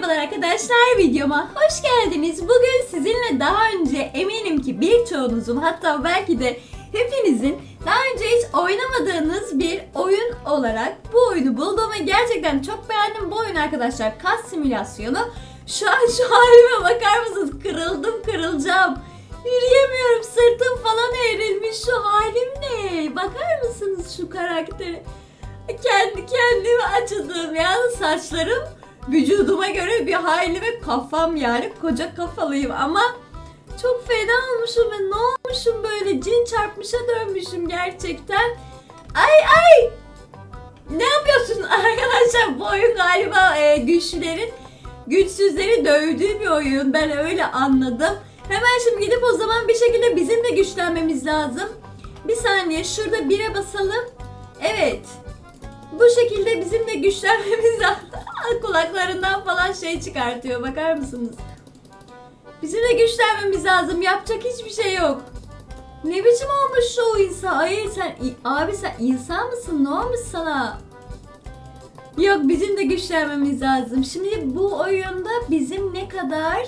Merhabalar arkadaşlar videoma hoş geldiniz. Bugün sizinle daha önce eminim ki birçoğunuzun hatta belki de hepinizin daha önce hiç oynamadığınız bir oyun olarak bu oyunu buldum ve gerçekten çok beğendim bu oyun arkadaşlar. Kas simülasyonu. Şu an şu halime bakar mısınız? Kırıldım kırılacağım. Yürüyemiyorum sırtım falan eğrilmiş şu halim ne? Bakar mısınız şu karaktere? Kendi kendime acıdım yani saçlarım vücuduma göre bir hayli ve kafam yani koca kafalıyım ama çok fena olmuşum ve ne olmuşum böyle cin çarpmışa dönmüşüm gerçekten. Ay ay! Ne yapıyorsun arkadaşlar? Bu oyun galiba e, güçlülerin güçsüzleri dövdüğü bir oyun. Ben öyle anladım. Hemen şimdi gidip o zaman bir şekilde bizim de güçlenmemiz lazım. Bir saniye şurada bire basalım. Evet. Bu şekilde bizim de güçlenmemiz. Kulaklarından falan şey çıkartıyor. Bakar mısınız? Bizim de güçlenmemiz lazım. Yapacak hiçbir şey yok. Ne biçim olmuş şu insan? Ay sen abi sen insan mısın? Ne olmuş sana? Yok bizim de güçlenmemiz lazım. Şimdi bu oyunda bizim ne kadar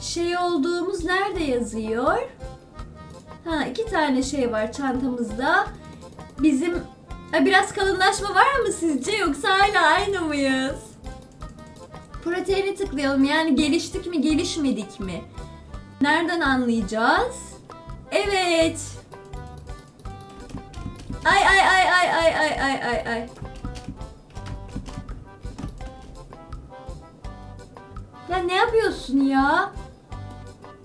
şey olduğumuz nerede yazıyor? Ha iki tane şey var çantamızda. Bizim Ha, biraz kalınlaşma var mı sizce yoksa hala aynı mıyız? Proteini tıklayalım yani geliştik mi gelişmedik mi? Nereden anlayacağız? Evet. Ay ay ay ay ay ay ay ay ay. Ya ne yapıyorsun ya?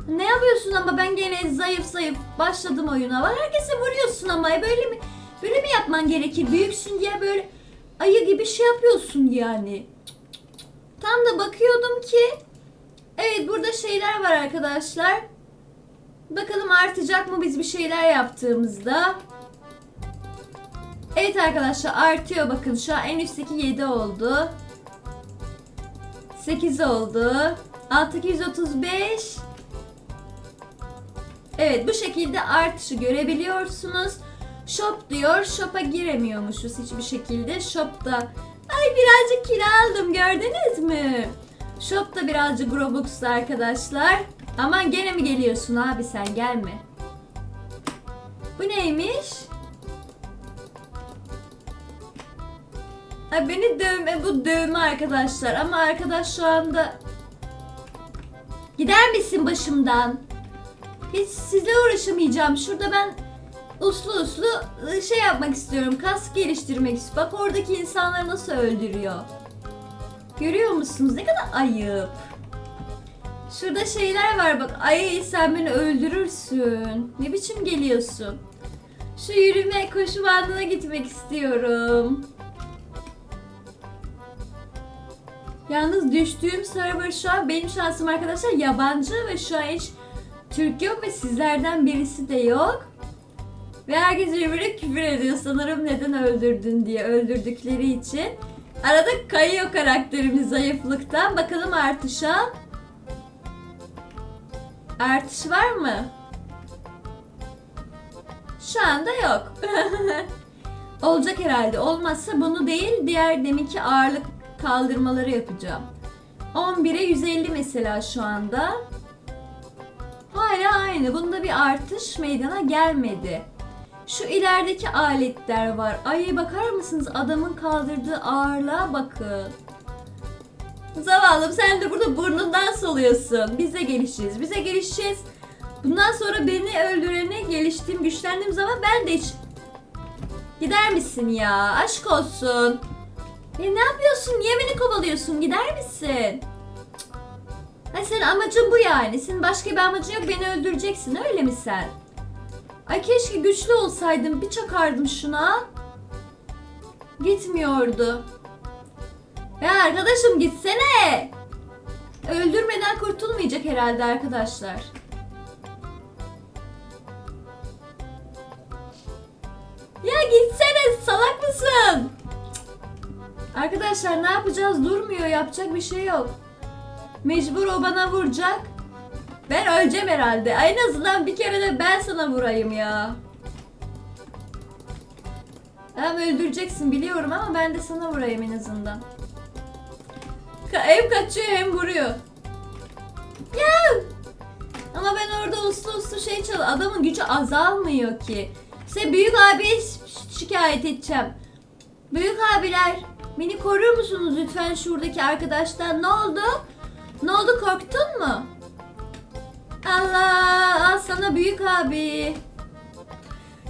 Ne yapıyorsun ama ben gene zayıf zayıf başladım oyuna. Herkese vuruyorsun ama böyle mi? Böyle mi yapman gerekir? Büyüksün diye böyle ayı gibi şey yapıyorsun yani. Tam da bakıyordum ki evet burada şeyler var arkadaşlar. Bakalım artacak mı biz bir şeyler yaptığımızda. Evet arkadaşlar artıyor bakın şu an en üstteki 7 oldu. 8 oldu. Alttaki 135. Evet bu şekilde artışı görebiliyorsunuz. Shop diyor. Shop'a giremiyormuşuz hiçbir şekilde. Shop'ta ay birazcık kilo aldım gördünüz mü? Shop'ta birazcık Robux'ta arkadaşlar. Aman gene mi geliyorsun abi sen gelme. Bu neymiş? Ha beni dövme bu dövme arkadaşlar ama arkadaş şu anda Gider misin başımdan? Hiç sizle uğraşamayacağım. Şurada ben uslu uslu ı, şey yapmak istiyorum. Kas geliştirmek istiyorum. Bak oradaki insanları nasıl öldürüyor. Görüyor musunuz? Ne kadar ayıp. Şurada şeyler var bak. Ay sen beni öldürürsün. Ne biçim geliyorsun? Şu yürüme koşu bandına gitmek istiyorum. Yalnız düştüğüm server şu an benim şansım arkadaşlar yabancı ve şu an hiç Türk yok ve sizlerden birisi de yok. Ve herkes birbirine küfür ediyor sanırım neden öldürdün diye öldürdükleri için. Arada kayıyor karakterimiz zayıflıktan. Bakalım artışa. Artış var mı? Şu anda yok. Olacak herhalde. Olmazsa bunu değil diğer deminki ağırlık kaldırmaları yapacağım. 11'e 150 mesela şu anda. Hala aynı. Bunda bir artış meydana gelmedi. Şu ilerideki aletler var. Ay bakar mısınız adamın kaldırdığı ağırlığa bakın. Zavallım sen de burada burnundan soluyorsun. Biz de gelişeceğiz. Bize gelişeceğiz. Bundan sonra beni öldürene geliştiğim, güçlendiğim zaman ben de hiç... Gider misin ya? Aşk olsun. Ya ne yapıyorsun? Niye beni kovalıyorsun? Gider misin? Ay senin amacın bu yani. Senin başka bir amacın yok. Beni öldüreceksin. Öyle mi sen? Ay keşke güçlü olsaydım. Bir çakardım şuna. Gitmiyordu. Ya arkadaşım gitsene. Öldürmeden kurtulmayacak herhalde arkadaşlar. Ya gitsene salak mısın? Arkadaşlar ne yapacağız? Durmuyor. Yapacak bir şey yok. Mecbur o bana vuracak. Ben öleceğim herhalde. En azından bir kere de ben sana vurayım ya. Tamam öldüreceksin biliyorum ama ben de sana vurayım en azından. Ka- Hem kaçıyor hem vuruyor. Ya! Ama ben orada uslu uslu şey çal. Adamın gücü azalmıyor ki. Size büyük abiye şikayet edeceğim. Büyük abiler beni korur musunuz lütfen şuradaki arkadaştan? Ne oldu? Ne oldu korktun mu? Allah al sana büyük abi.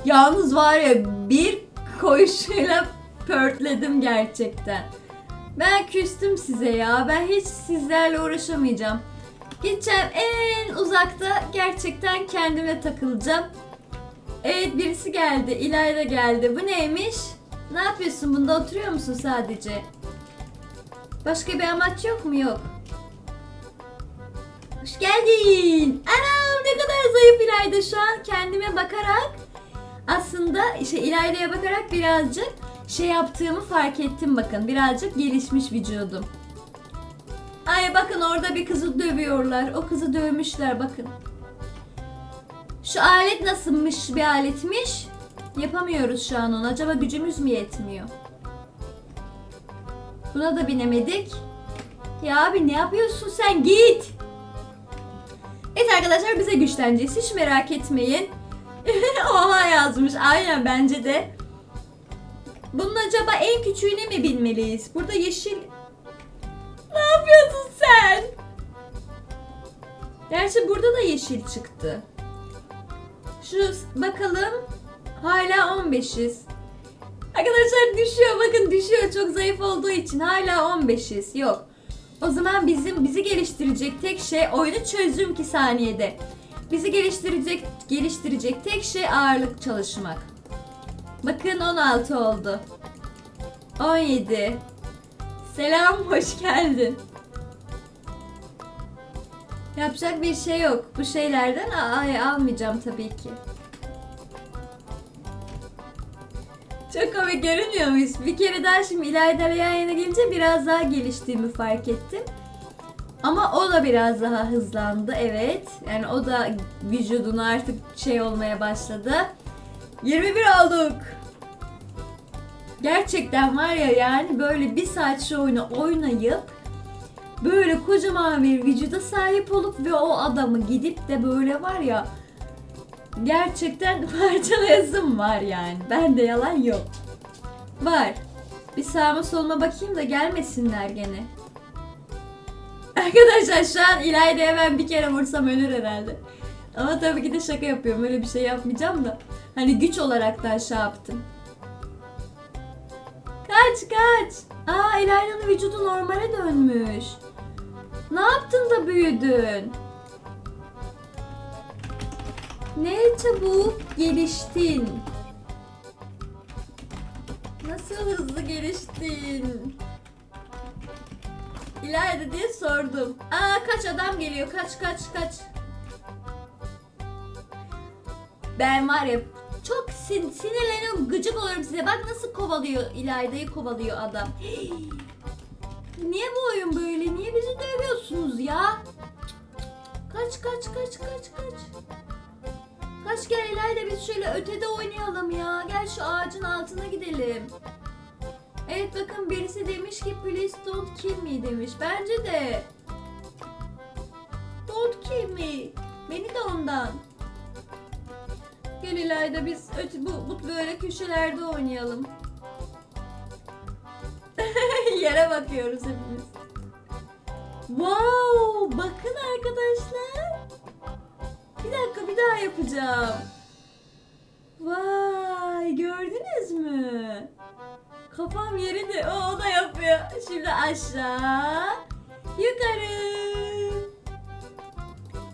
Yalnız var ya bir koşuyla pörtledim gerçekten. Ben küstüm size ya. Ben hiç sizlerle uğraşamayacağım. Gideceğim en uzakta gerçekten kendime takılacağım. Evet birisi geldi. İlayda geldi. Bu neymiş? Ne yapıyorsun? Bunda oturuyor musun sadece? Başka bir amaç yok mu? Yok. Geldin. Anam ne kadar zayıf İlayda şu an kendime bakarak aslında işte İlayda'ya bakarak birazcık şey yaptığımı fark ettim bakın. Birazcık gelişmiş vücudum. Ay bakın orada bir kızı dövüyorlar. O kızı dövmüşler bakın. Şu alet nasılmış bir aletmiş? Yapamıyoruz şu an onu. Acaba gücümüz mü yetmiyor? Buna da binemedik. Ya abi ne yapıyorsun sen? Git. Evet arkadaşlar bize güçleneceğiz. Hiç merak etmeyin. Oha yazmış. Aynen bence de. Bunun acaba en küçüğüne mi binmeliyiz? Burada yeşil... Ne yapıyorsun sen? Gerçi burada da yeşil çıktı. Şu bakalım. Hala 15'iz. Arkadaşlar düşüyor bakın düşüyor çok zayıf olduğu için hala 15'iz. Yok. O zaman bizim bizi geliştirecek tek şey oyunu çözdüm ki saniyede. Bizi geliştirecek geliştirecek tek şey ağırlık çalışmak. Bakın 16 oldu. 17. Selam, hoş geldin. Yapacak bir şey yok. Bu şeylerden ay almayacağım tabii ki. Çok komik görünmüyor muyuz? Bir kere daha şimdi İlayda yan yana gelince biraz daha geliştiğimi fark ettim. Ama o da biraz daha hızlandı evet. Yani o da vücudunu artık şey olmaya başladı. 21 olduk. Gerçekten var ya yani böyle bir saat şu oyunu oynayıp böyle kocaman bir vücuda sahip olup ve o adamı gidip de böyle var ya gerçekten parçalayasım var yani. Bende yalan yok. Var. Bir sağıma soluma bakayım da gelmesinler gene. Arkadaşlar şu an İlayda'ya ben bir kere vursam ölür herhalde. Ama tabii ki de şaka yapıyorum. Öyle bir şey yapmayacağım da. Hani güç olarak da şey yaptım. Kaç kaç. Aa İlayda'nın vücudu normale dönmüş. Ne yaptın da büyüdün? Ne çabuk geliştin. Nasıl hızlı geliştin? İlayda diye sordum. Aa kaç adam geliyor kaç kaç kaç. Ben var ya çok sin sinirleniyorum gıcık oluyorum size. Bak nasıl kovalıyor İlayda'yı kovalıyor adam. Niye bu oyun böyle? Niye bizi dövüyorsunuz ya? Kaç kaç kaç kaç kaç. Kaç gel İlayda biz şöyle ötede oynayalım ya. Gel şu ağacın altına gidelim. Evet bakın birisi demiş ki please don't kill me demiş. Bence de. Don't kill me. Beni de ondan. Gel İlayda biz öte, bu, bu böyle köşelerde oynayalım. Yere bakıyoruz hepimiz. Wow! Bakın arkadaşlar. Bir dakika bir daha yapacağım. Vay gördünüz mü? Kafam yerinde o, o da yapıyor. Şimdi aşağı yukarı.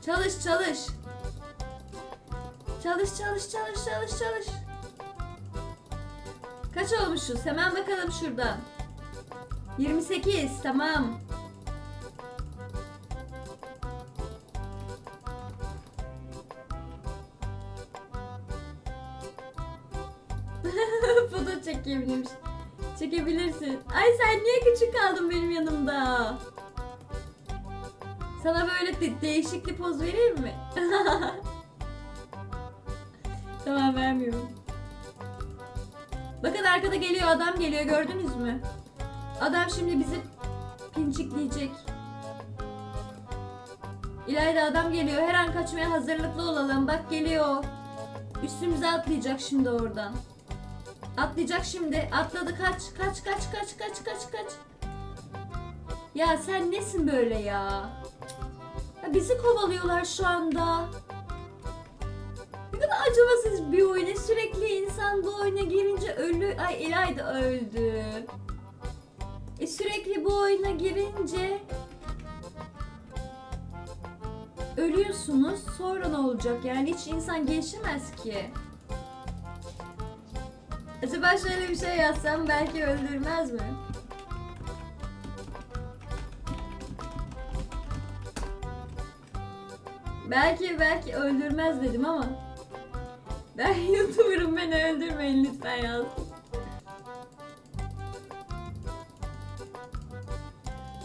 Çalış çalış. Çalış çalış çalış çalış çalış. Kaç olmuşuz? Hemen bakalım şuradan. 28 tamam. Foto çekeyim demiş. Çekebilirsin. Ay sen niye küçük kaldın benim yanımda? Sana böyle de- değişik bir poz vereyim mi? tamam vermiyorum. Bakın arkada geliyor adam geliyor gördünüz mü? Adam şimdi bizi Pincikleyecek. İlayda adam geliyor. Her an kaçmaya hazırlıklı olalım. Bak geliyor. Üstümüze atlayacak şimdi oradan. Atlayacak şimdi. Atladı kaç. Kaç kaç kaç kaç kaç kaç. Ya sen nesin böyle ya? ya bizi kovalıyorlar şu anda. Ne kadar acımasız bir oyun. Sürekli insan bu oyuna girince ölü... Ay İlayda öldü. E sürekli bu oyuna girince ölüyorsunuz. Sonra ne olacak? Yani hiç insan gelişemez ki. Acaba şöyle bir şey yazsam belki öldürmez mi? Belki belki öldürmez dedim ama ben YouTuber'ım beni öldürmeyin lütfen yazdım.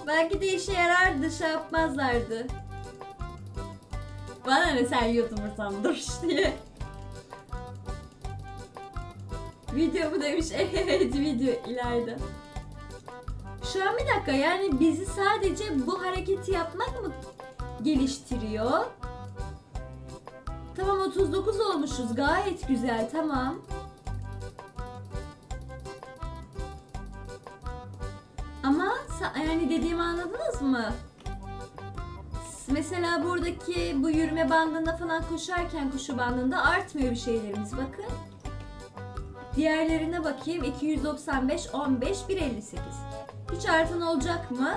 Belki de işe yarardı şey yapmazlardı. Bana ne sen YouTuber'san dur diye. Video mu demiş? Evet video ileride. Şu an bir dakika yani bizi sadece bu hareketi yapmak mı geliştiriyor? Tamam 39 olmuşuz gayet güzel tamam. Ama yani dediğimi anladınız mı? Mesela buradaki bu yürüme bandında falan koşarken koşu bandında artmıyor bir şeylerimiz bakın. Diğerlerine bakayım 295, 15, 158. Hiç artan olacak mı?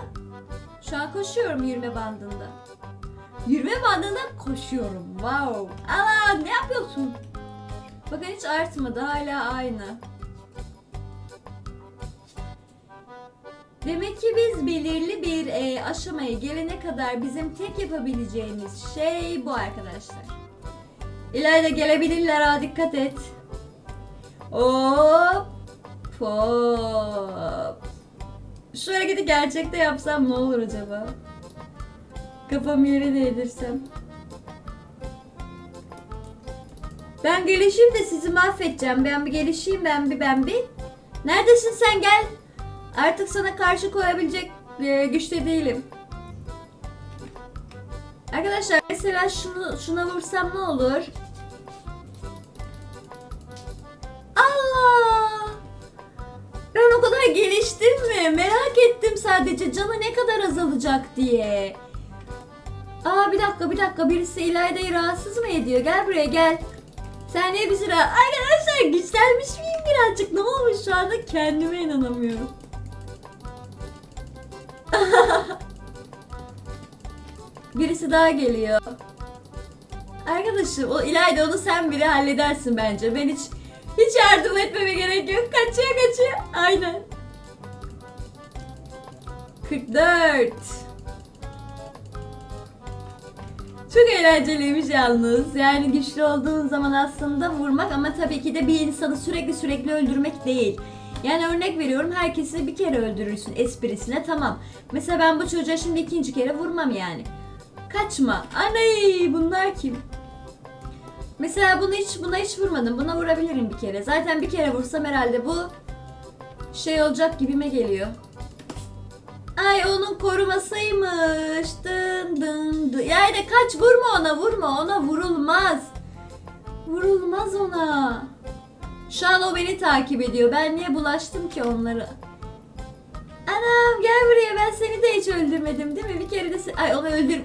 Şu an koşuyorum yürüme bandında. Yürüme bandında koşuyorum. Wow. Aa ne yapıyorsun? Bakın hiç artmadı hala aynı. Demek ki biz belirli bir e, aşamaya gelene kadar bizim tek yapabileceğimiz şey bu arkadaşlar. İleride gelebilirler ha dikkat et. Hop. Hop. Şu hareketi gerçekte yapsam ne olur acaba? Kafamı yere değdirsem. Ben gelişeyim de sizi mahvedeceğim. Ben bir gelişeyim ben bir ben bir. Neredesin sen gel. Artık sana karşı koyabilecek e, güçte değilim. Arkadaşlar mesela şunu şuna vursam ne olur? Allah! Ben o kadar geliştim mi? Merak ettim sadece canı ne kadar azalacak diye. Aa bir dakika bir dakika birisi İlayda'yı rahatsız mı ediyor? Gel buraya gel. Sen niye bizi rahat... Arkadaşlar güçlenmiş miyim birazcık? Ne olmuş şu anda kendime inanamıyorum. Birisi daha geliyor. Arkadaşım o İlayda onu sen bile halledersin bence. Ben hiç hiç yardım etmeme gerek yok. Kaçıyor kaçıyor. Aynen. 44. Çok eğlenceliymiş yalnız. Yani güçlü olduğun zaman aslında vurmak ama tabii ki de bir insanı sürekli sürekli öldürmek değil. Yani örnek veriyorum herkesi bir kere öldürürsün esprisine tamam. Mesela ben bu çocuğa şimdi ikinci kere vurmam yani. Kaçma. Aney bunlar kim? Mesela bunu hiç buna hiç vurmadım. Buna vurabilirim bir kere. Zaten bir kere vursam herhalde bu şey olacak gibime geliyor. Ay onun korumasıymış. Dın dın dın. Yani kaç vurma ona vurma ona vurulmaz. Vurulmaz ona. Şu an o beni takip ediyor. Ben niye bulaştım ki onları? Anam gel buraya ben seni de hiç öldürmedim değil mi? Bir kere de Ay onu öldür...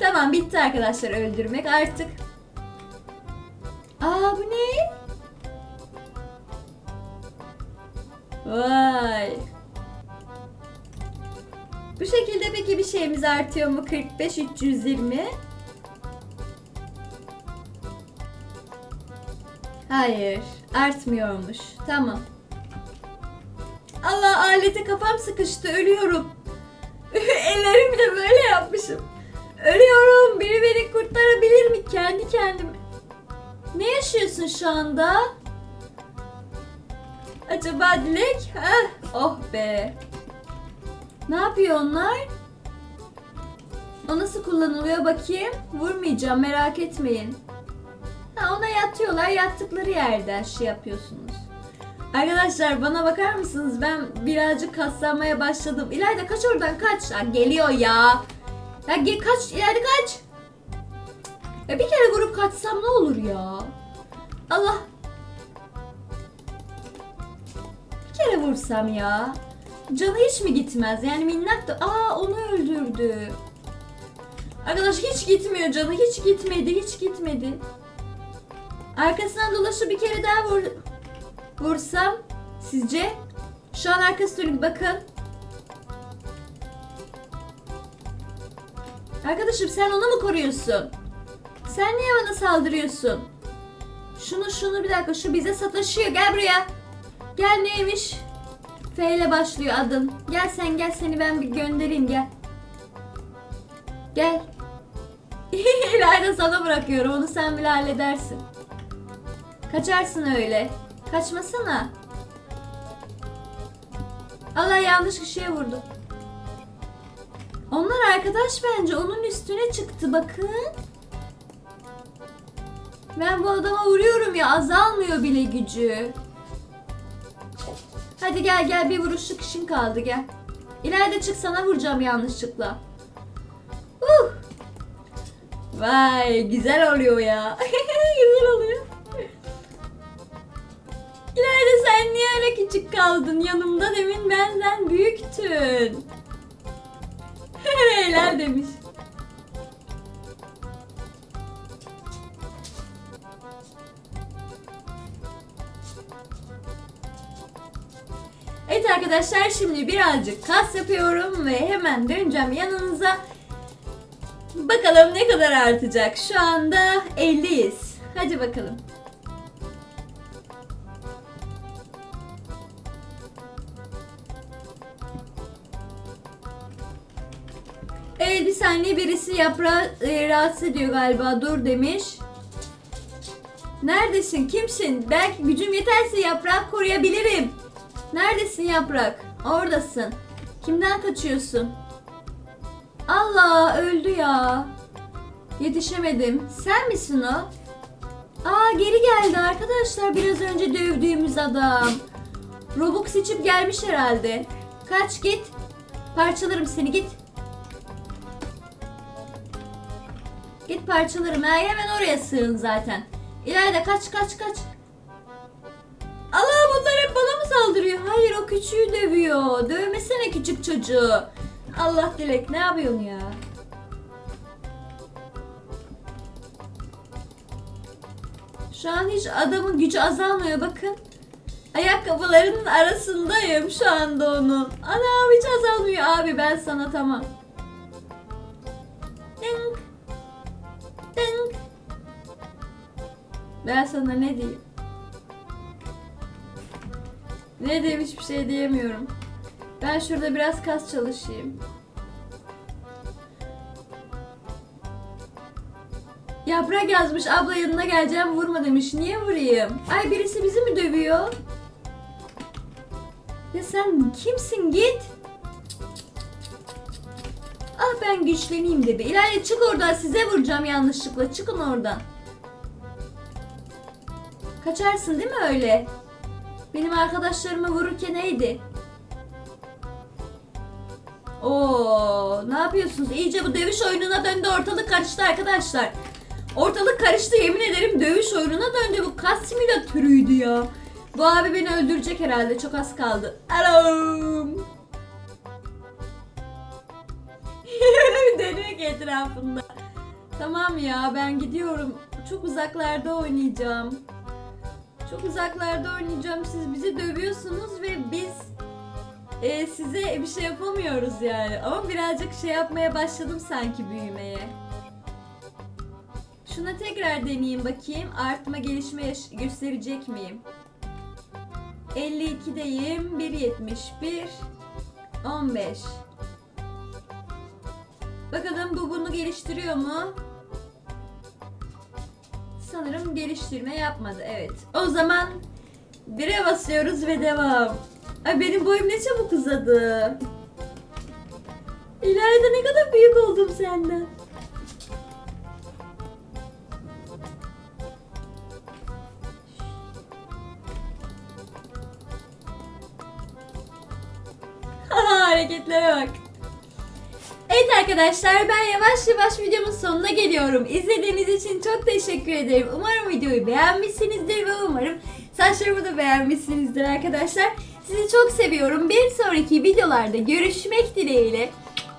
Tamam bitti arkadaşlar öldürmek artık. Aa bu ne? Vay. Bu şekilde peki bir şeyimiz artıyor mu? 45 320. Hayır, artmıyormuş. Tamam. Allah alete kafam sıkıştı, ölüyorum. Ellerimi de böyle yapmışım. Ölüyorum. Biri beni kurtarabilir mi? Kendi kendime. Ne yaşıyorsun şu anda? Acaba Dilek? Heh, oh be. Ne yapıyor onlar? O nasıl kullanılıyor bakayım? Vurmayacağım merak etmeyin. Ha ona yatıyorlar yattıkları yerden şey yapıyorsunuz. Arkadaşlar bana bakar mısınız? Ben birazcık kaslanmaya başladım. İlayda kaç oradan kaç. Ha, geliyor ya. Ya ge kaç İlayda kaç. Ya bir kere vurup kaçsam ne olur ya? Allah. Bir kere vursam ya. Canı hiç mi gitmez? Yani minnak da... Aa onu öldürdü. Arkadaş hiç gitmiyor canı. Hiç gitmedi. Hiç gitmedi. Arkasından dolaşıp bir kere daha vur, vursam sizce? Şu an arkası dönük bakın. Arkadaşım sen onu mu koruyorsun? Sen niye bana saldırıyorsun? Şunu şunu bir dakika şu bize sataşıyor gel buraya. Gel neymiş? F ile başlıyor adın. Gel sen gel seni ben bir göndereyim gel. Gel. İlayda sana bırakıyorum onu sen bile halledersin. Kaçarsın öyle. Kaçmasana. Allah yanlış kişiye vurdu. Arkadaş bence onun üstüne çıktı bakın. Ben bu adama vuruyorum ya azalmıyor bile gücü. Hadi gel gel bir vuruşluk işin kaldı gel. İleride çık sana vuracağım yanlışlıkla. Uh. Vay güzel oluyor ya. güzel oluyor. İleride sen niye öyle küçük kaldın yanımda demin benden büyüktün. Demiş. Evet arkadaşlar şimdi birazcık kas yapıyorum ve hemen döneceğim yanınıza. Bakalım ne kadar artacak. Şu anda 50'yiz. Hadi bakalım. Yaprağı e, rahatsız ediyor galiba dur demiş. Neredesin? Kimsin? Belki gücüm yeterse yaprağı koruyabilirim. Neredesin yaprak? Oradasın. Kimden kaçıyorsun? Allah öldü ya. Yetişemedim. Sen misin o? Aa geri geldi arkadaşlar biraz önce dövdüğümüz adam. Robux içip gelmiş herhalde. Kaç git. Parçalarım seni git. Git parçalarım. Hemen oraya sığın zaten. İleride kaç kaç kaç. Allah bunlar hep bana mı saldırıyor? Hayır o küçüğü dövüyor. Dövmesene küçük çocuğu. Allah Dilek ne yapıyorsun ya? Şu an hiç adamın gücü azalmıyor bakın. Ayakkabılarının arasındayım şu anda onun. Anam hiç azalmıyor abi ben sana tamam. Ben sana ne diyeyim? Ne diyeyim hiçbir şey diyemiyorum. Ben şurada biraz kas çalışayım. Yaprak yazmış abla yanına geleceğim vurma demiş. Niye vurayım? Ay birisi bizi mi dövüyor? Ya sen kimsin git. Ah ben güçleneyim dedi. İleride çık oradan size vuracağım yanlışlıkla. Çıkın oradan. Kaçarsın değil mi öyle? Benim arkadaşlarımı vururken neydi? Oo, ne yapıyorsunuz? İyice bu dövüş oyununa döndü. Ortalık karıştı arkadaşlar. Ortalık karıştı yemin ederim dövüş oyununa döndü. Bu kas simülatörüydü ya. Bu abi beni öldürecek herhalde. Çok az kaldı. Alam. Öyle bir dönüyor etrafında. Tamam ya ben gidiyorum. Çok uzaklarda oynayacağım. Çok uzaklarda oynayacağım. Siz bizi dövüyorsunuz ve biz e, size bir şey yapamıyoruz yani. Ama birazcık şey yapmaya başladım sanki büyümeye. Şuna tekrar deneyeyim bakayım. Artma gelişme gösterecek miyim? 52'deyim. 1.71 15 Bakalım bu bunu geliştiriyor mu? sanırım geliştirme yapmadı. Evet. O zaman 1'e basıyoruz ve devam. Ay benim boyum ne çabuk uzadı. İleride ne kadar büyük oldum senden. Hareketlere bak. Evet arkadaşlar ben yavaş yavaş videomun sonuna geliyorum. İzlediğiniz için çok teşekkür ederim. Umarım videoyu beğenmişsinizdir ve umarım saçlarımı da beğenmişsinizdir arkadaşlar. Sizi çok seviyorum. Bir sonraki videolarda görüşmek dileğiyle.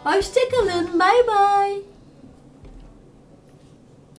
Hoşçakalın. Bay bay.